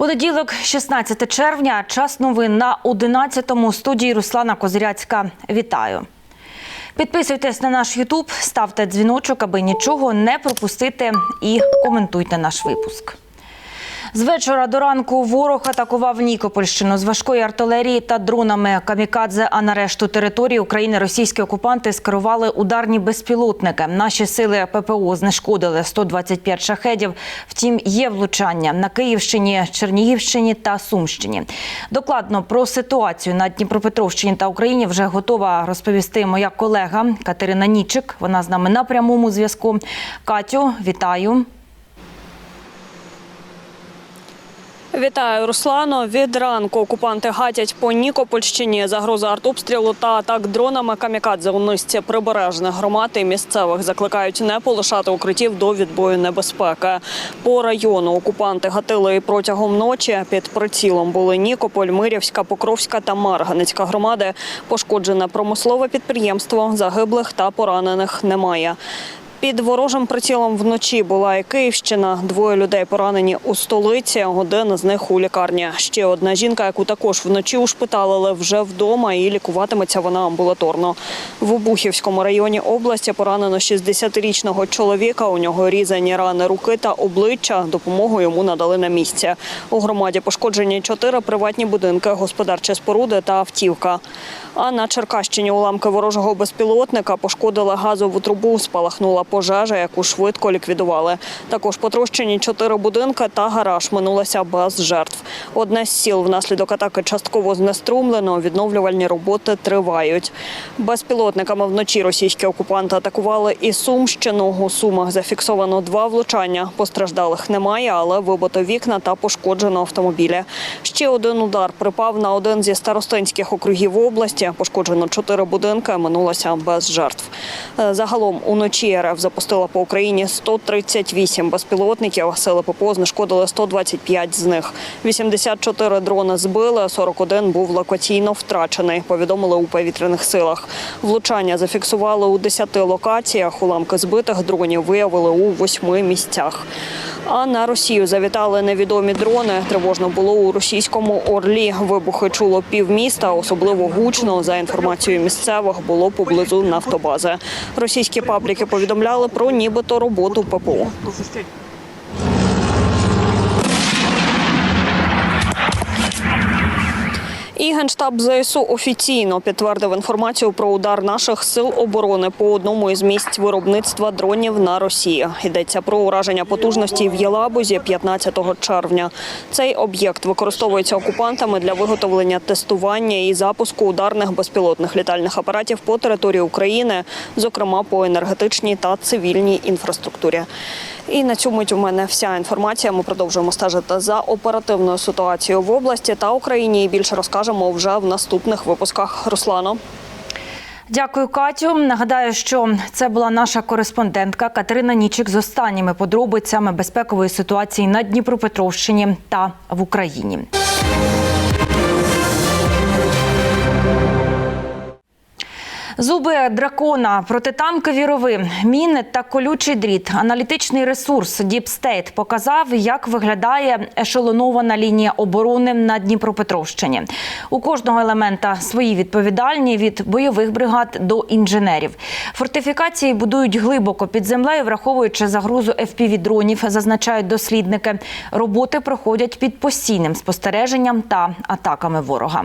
Понеділок, 16 червня, час новин на 11-му студії Руслана Козиряцька. Вітаю. Підписуйтесь на наш Ютуб, ставте дзвіночок, аби нічого не пропустити, і коментуйте наш випуск. З вечора до ранку ворог атакував Нікопольщину з важкої артилерії та дронами камікадзе. А на решту території України російські окупанти скерували ударні безпілотники. Наші сили ППО знешкодили 125 шахедів. Втім, є влучання на Київщині, Чернігівщині та Сумщині. Докладно про ситуацію на Дніпропетровщині та Україні вже готова розповісти моя колега Катерина Нічик. Вона з нами на прямому зв'язку. Катю, вітаю. Вітаю, Руслано. Від ранку окупанти гатять по Нікопольщині. Загроза артобстрілу та атак дронами камікадзе у низці прибережних громад і місцевих закликають не полишати укриттів до відбою небезпеки. По району окупанти гатили і протягом ночі. Під прицілом були Нікополь, Мирівська, Покровська та Марганецька громади. Пошкоджене промислове підприємство, загиблих та поранених немає. Під ворожим прицілом вночі була і Київщина. Двоє людей поранені у столиці. Один з них у лікарні. Ще одна жінка, яку також вночі ушпиталили, вже вдома і лікуватиметься вона амбулаторно. В Обухівському районі області поранено 60-річного чоловіка. У нього різані рани руки та обличчя. Допомогу йому надали на місці. У громаді пошкоджені чотири приватні будинки, господарчі споруди та автівка. А на Черкащині уламки ворожого безпілотника пошкодили газову трубу, спалахнула пожежа, яку швидко ліквідували. Також потрощені чотири будинки та гараж минулося без жертв. Одне з сіл внаслідок атаки частково знеструмлено. Відновлювальні роботи тривають. Безпілотниками вночі російські окупанти атакували і Сумщину. У Сумах зафіксовано два влучання. Постраждалих немає, але вибито вікна та пошкоджено автомобілі. Ще один удар припав на один зі старостинських округів області. Пошкоджено чотири будинки. Минулося без жертв. Е, Загалом уночі РФ запустила по Україні 138 безпілотників. Сили ППО знешкодили 125 з них. 84 дрони збили, 41 був локаційно втрачений. Повідомили у повітряних силах. Влучання зафіксували у 10 локаціях. Уламки збитих дронів виявили у восьми місцях. А на Росію завітали невідомі дрони. Тривожно було у російському Орлі. Вибухи чуло півміста. Особливо гучно, за інформацією місцевих, було поблизу нафтобази. Російські пабліки повідомляли про нібито роботу ППО. І генштаб ЗСУ офіційно підтвердив інформацію про удар наших сил оборони по одному із місць виробництва дронів на Росії. Йдеться про ураження потужності в Єлабузі 15 червня. Цей об'єкт використовується окупантами для виготовлення тестування і запуску ударних безпілотних літальних апаратів по території України, зокрема по енергетичній та цивільній інфраструктурі. І на цьому у мене вся інформація. Ми продовжуємо стежити за оперативною ситуацією в області та Україні. І більше розкажемо вже в наступних випусках. Руслано. Дякую, Катю. Нагадаю, що це була наша кореспондентка Катерина Нічик з останніми подробицями безпекової ситуації на Дніпропетровщині та в Україні. Зуби дракона, протитанкові рови, міни та колючий дріт. Аналітичний ресурс State показав, як виглядає ешелонована лінія оборони на Дніпропетровщині. У кожного елемента свої відповідальні від бойових бригад до інженерів. Фортифікації будують глибоко під землею, враховуючи загрозу FPV-дронів, зазначають дослідники. Роботи проходять під постійним спостереженням та атаками ворога.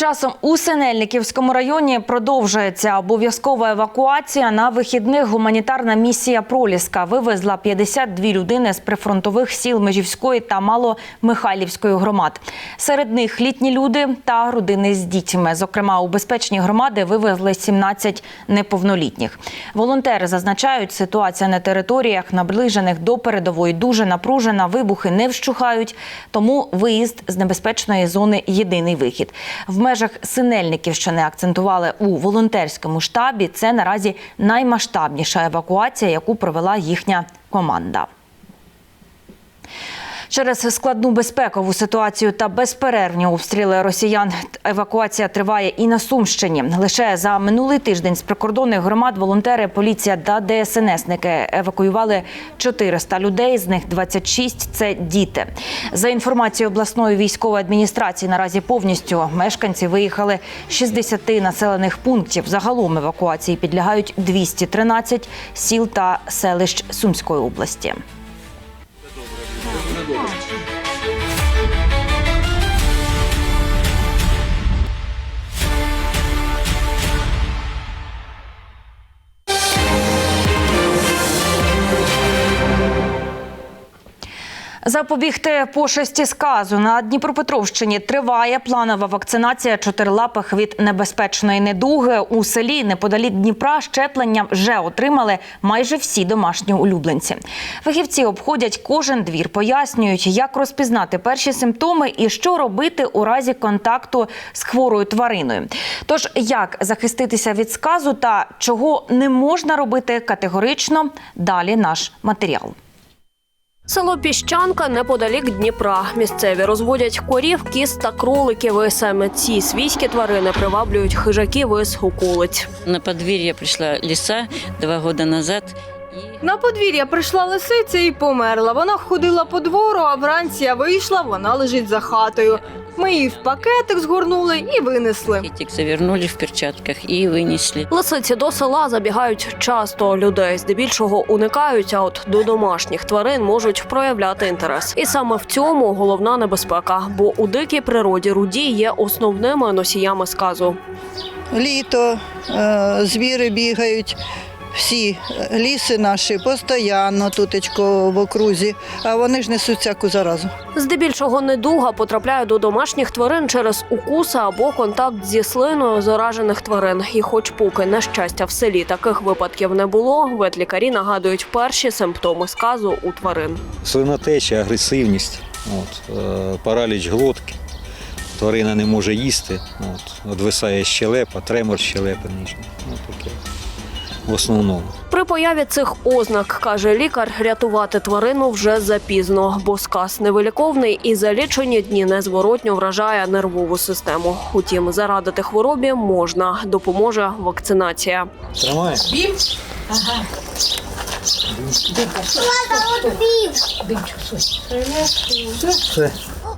Часом у Синельниківському районі продовжується обов'язкова евакуація. На вихідних гуманітарна місія Проліска вивезла 52 людини з прифронтових сіл Межівської та Маломихайлівської громад. Серед них літні люди та родини з дітьми. Зокрема, у безпечні громади вивезли 17 неповнолітніх. Волонтери зазначають, ситуація на територіях, наближених до передової, дуже напружена. Вибухи не вщухають, тому виїзд з небезпечної зони єдиний вихід. В межах Синельниківщини акцентували у волонтерському штабі. Це наразі наймасштабніша евакуація, яку провела їхня команда. Через складну безпекову ситуацію та безперервні обстріли росіян евакуація триває і на Сумщині. Лише за минулий тиждень з прикордонних громад волонтери, поліція та ДСНСники евакуювали 400 людей. З них 26 – це діти. За інформацією обласної військової адміністрації, наразі повністю мешканці виїхали з 60 населених пунктів. Загалом евакуації підлягають 213 сіл та селищ Сумської області. Запобігти пошесті сказу на Дніпропетровщині триває планова вакцинація чотирилапих від небезпечної недуги. У селі неподалік Дніпра щеплення вже отримали майже всі домашні улюбленці. Фахівці обходять кожен двір, пояснюють, як розпізнати перші симптоми і що робити у разі контакту з хворою твариною. Тож як захиститися від сказу та чого не можна робити категорично, далі наш матеріал. Село Піщанка неподалік Дніпра. Місцеві розводять корів, кіз та кроликів. І саме ці свійські тварини приваблюють хижаків із околиць. На подвір'я прийшла ліса два роки назад. На подвір'я прийшла лисиця і померла. Вона ходила по двору, а вранці я вийшла, вона лежить за хатою. Ми її в пакетик згорнули і винесли. пакетик завернули в перчатках і винесли. Лисиці до села забігають часто. Людей здебільшого уникають, а от до домашніх тварин можуть проявляти інтерес. І саме в цьому головна небезпека, бо у дикій природі руді є основними носіями сказу. літо, е, звіри бігають. Всі ліси наші постійно тутечко в окрузі, а вони ж несуть всяку заразу. Здебільшого недуга потрапляє до домашніх тварин через укуси або контакт зі слиною заражених тварин. І, хоч поки на щастя в селі таких випадків не було, ветлікарі нагадують перші симптоми сказу у тварин. Свинотеча, агресивність, от, е, параліч глотки. Тварина не може їсти, от, одвисає щелепа, тремор щелепи нижньої. От таке. В основному. При появі цих ознак, каже лікар, рятувати тварину вже запізно, бо сказ невиліковний і за лічені дні незворотньо вражає нервову систему. Утім, зарадити хворобі можна, допоможе вакцинація. Тримає?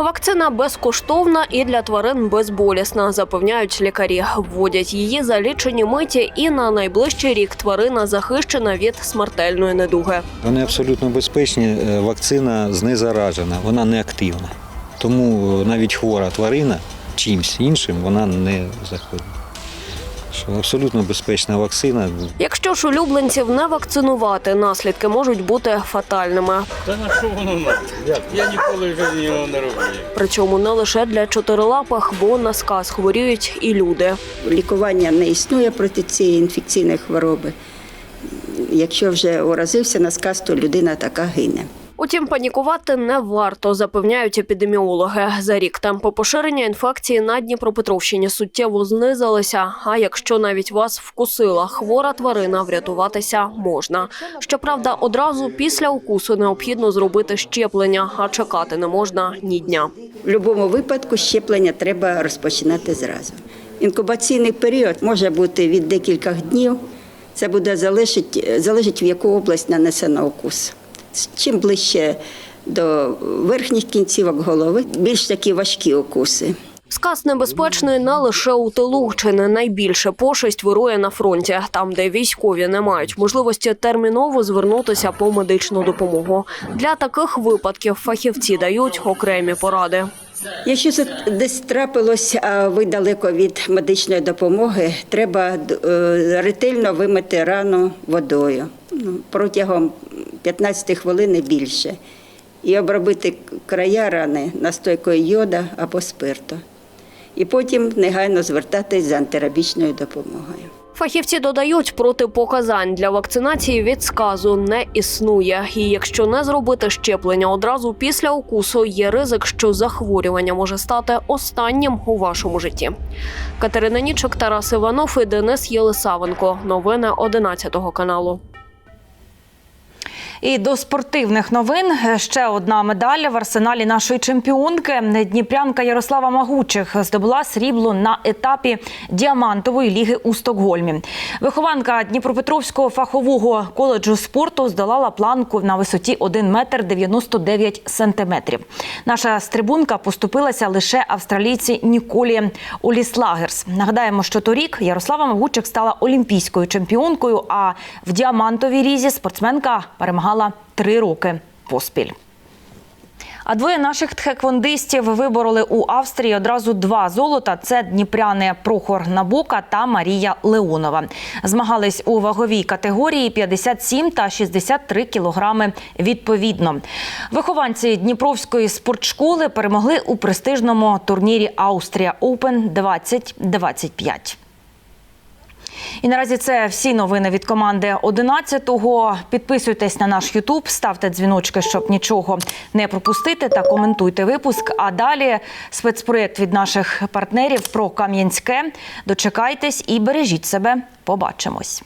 Вакцина безкоштовна і для тварин безболісна, запевняють лікарі. Вводять її за лічені миті, і на найближчий рік тварина захищена від смертельної недуги. Вони абсолютно безпечні, е, вакцина знезаражена, вона не активна. Тому е, навіть хвора тварина чимсь іншим вона не заходить. Що абсолютно безпечна вакцина. Якщо ж улюбленців не вакцинувати, наслідки можуть бути фатальними. Та на що воно надо? Я ніколи в житті його не роблю. Причому не лише для чотирилапих, бо на сказ хворіють і люди. лікування не існує проти цієї інфекційної хвороби. Якщо вже уразився на сказ, то людина така гине. Утім, панікувати не варто, запевняють епідеміологи. За рік темпи поширення інфекції на Дніпропетровщині суттєво знизилися. А якщо навіть вас вкусила хвора тварина, врятуватися можна. Щоправда, одразу після укусу необхідно зробити щеплення, а чекати не можна ні дня. В будь-якому випадку щеплення треба розпочинати зразу. Інкубаційний період може бути від декількох днів. Це буде залежить, залежить в яку область нанесено укус. Чим ближче до верхніх кінцівок голови, більш такі важкі укуси. Сказ небезпечний не лише у тилу, чи не найбільше пошесть вирує на фронті, там, де військові не мають можливості терміново звернутися по медичну допомогу. Для таких випадків фахівці дають окремі поради. Якщо це десь трапилось, а ви далеко від медичної допомоги, треба е, ретельно вимити рану водою ну, протягом 15 хвилин і більше. І обробити края рани настойкою йода або спирту. І потім негайно звертатись за антирабічною допомогою. Фахівці додають, протипоказань для вакцинації від сказу не існує. І якщо не зробити щеплення одразу після укусу, є ризик, що захворювання може стати останнім у вашому житті. Катерина Нічок, Тарас Іванов і Денис Єлисавенко. Новини 11 каналу. І до спортивних новин ще одна медаль в арсеналі нашої чемпіонки. Дніпрянка Ярослава Магучих здобула срібло на етапі діамантової ліги у Стокгольмі. Вихованка Дніпропетровського фахового коледжу спорту здолала планку на висоті 1 метр 99 сантиметрів. Наша стрибунка поступилася лише австралійці Ніколі Оліслагерс. Нагадаємо, що торік Ярослава Магучих стала олімпійською чемпіонкою. А в діамантовій різі спортсменка перемагала три роки поспіль. А двоє наших тхеквондистів вибороли у Австрії одразу два золота. Це дніпряни Прохор Набока та Марія Леонова. Змагались у ваговій категорії 57 та 63 кілограми відповідно. Вихованці Дніпровської спортшколи перемогли у престижному турнірі Австрія Оупен 2025. І наразі це всі новини від команди 11-го. Підписуйтесь на наш Ютуб, ставте дзвіночки, щоб нічого не пропустити, та коментуйте випуск. А далі спецпроєкт від наших партнерів про Кам'янське. Дочекайтесь і бережіть себе. Побачимось.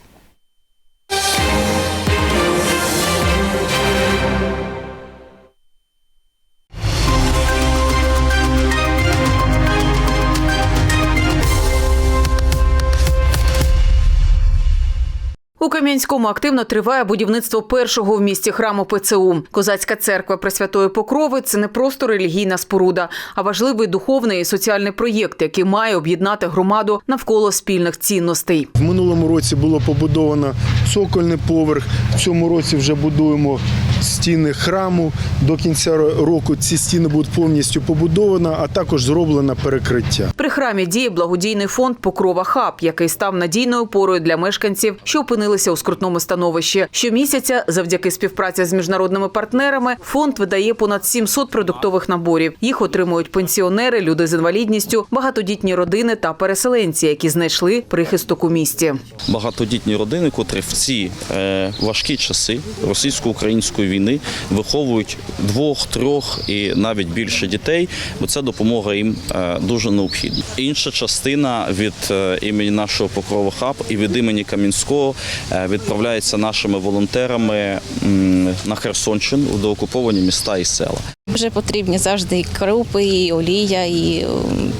У Кам'янському активно триває будівництво першого в місті храму ПЦУ. Козацька церква Пресвятої Покрови це не просто релігійна споруда, а важливий духовний і соціальний проєкт, який має об'єднати громаду навколо спільних цінностей. В минулому році було побудовано цокольний поверх. В цьому році вже будуємо стіни храму. До кінця року ці стіни будуть повністю побудовані, а також зроблено перекриття. При храмі діє благодійний фонд Покрова Хаб, який став надійною опорою для мешканців, що опинилися у скрутному становищі. Щомісяця, завдяки співпраці з міжнародними партнерами, фонд видає понад 700 продуктових наборів. Їх отримують пенсіонери, люди з інвалідністю, багатодітні родини та переселенці, які знайшли прихисток у місті. багатодітні родини, котрі в ці е, важкі часи російсько-української війни виховують двох, трьох і навіть більше дітей, бо ця допомога їм е, дуже необхідна. Інша частина від е, імені нашого покрова хаб і від імені Кам'янського е, відправляється нашими волонтерами на Херсонщину у доокуповані міста і села. Вже потрібні завжди і крупи, і олія, і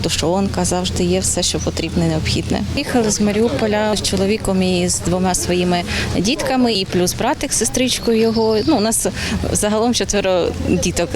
тушонка. Завжди є все, що потрібне, необхідне. Їхали з Маріуполя з чоловіком і з двома своїми дітками, і плюс братик сестричкою його. Ну, у нас загалом четверо діток.